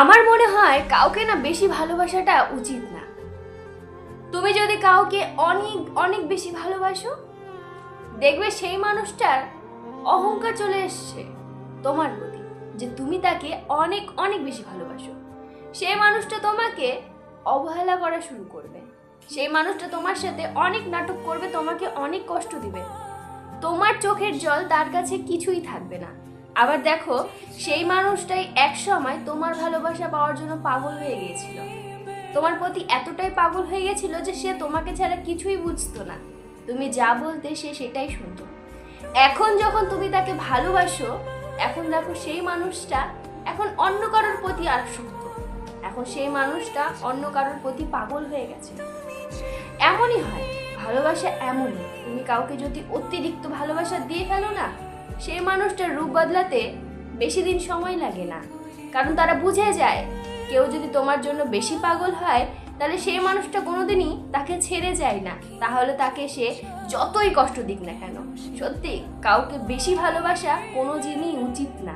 আমার মনে হয় কাউকে না বেশি ভালোবাসাটা উচিত না। তুমি যদি কাউকে অনেক অনেক বেশি ভালোবাসো, দেখবে সেই মানুষটার অহংকার চলে এসছে তোমার প্রতি, যে তুমি তাকে অনেক অনেক বেশি ভালোবাসো। সেই মানুষটা তোমাকে অবহেলা করা শুরু করবে। সেই মানুষটা তোমার সাথে অনেক নাটক করবে, তোমাকে অনেক কষ্ট দিবে। তোমার চোখের জল তার কাছে কিছুই থাকবে না। আবার দেখো, সেই মানুষটাই এক সময় তোমার ভালোবাসা পাওয়ার জন্য পাগল হয়ে গিয়েছিল। তোমার প্রতি এতটাই পাগল হয়ে গেছিল যে সে তোমাকে ছাড়া কিছুই বুঝতো না। তুমি যা বলতে সে সেটাই শুনতো। এখন যখন তুমি তাকে ভালোবাসো, এখন দেখো সেই মানুষটা এখন অন্য কারোর প্রতি আসক্ত। এখন সেই মানুষটা অন্য কারোর প্রতি পাগল হয়ে গেছে। এমনই হয়, ভালোবাসা এমনই। তুমি কাউকে যদি অতিরিক্ত ভালোবাসা দিয়ে ফেলো না সেই মানুষটার রূপ বদলাতে বেশি দিন সময় লাগে না। কারণ তারা বুঝে যায়, কেউ যদি তোমার জন্য বেশি পাগল হয়, তাহলে সেই মানুষটা কোনোদিনই তাকে ছেড়ে যায় না। তাহলে তাকে সে যতই কষ্ট দিক না কেন, সত্যি কাউকে বেশি ভালোবাসা কোনো জিনিসই উচিত না।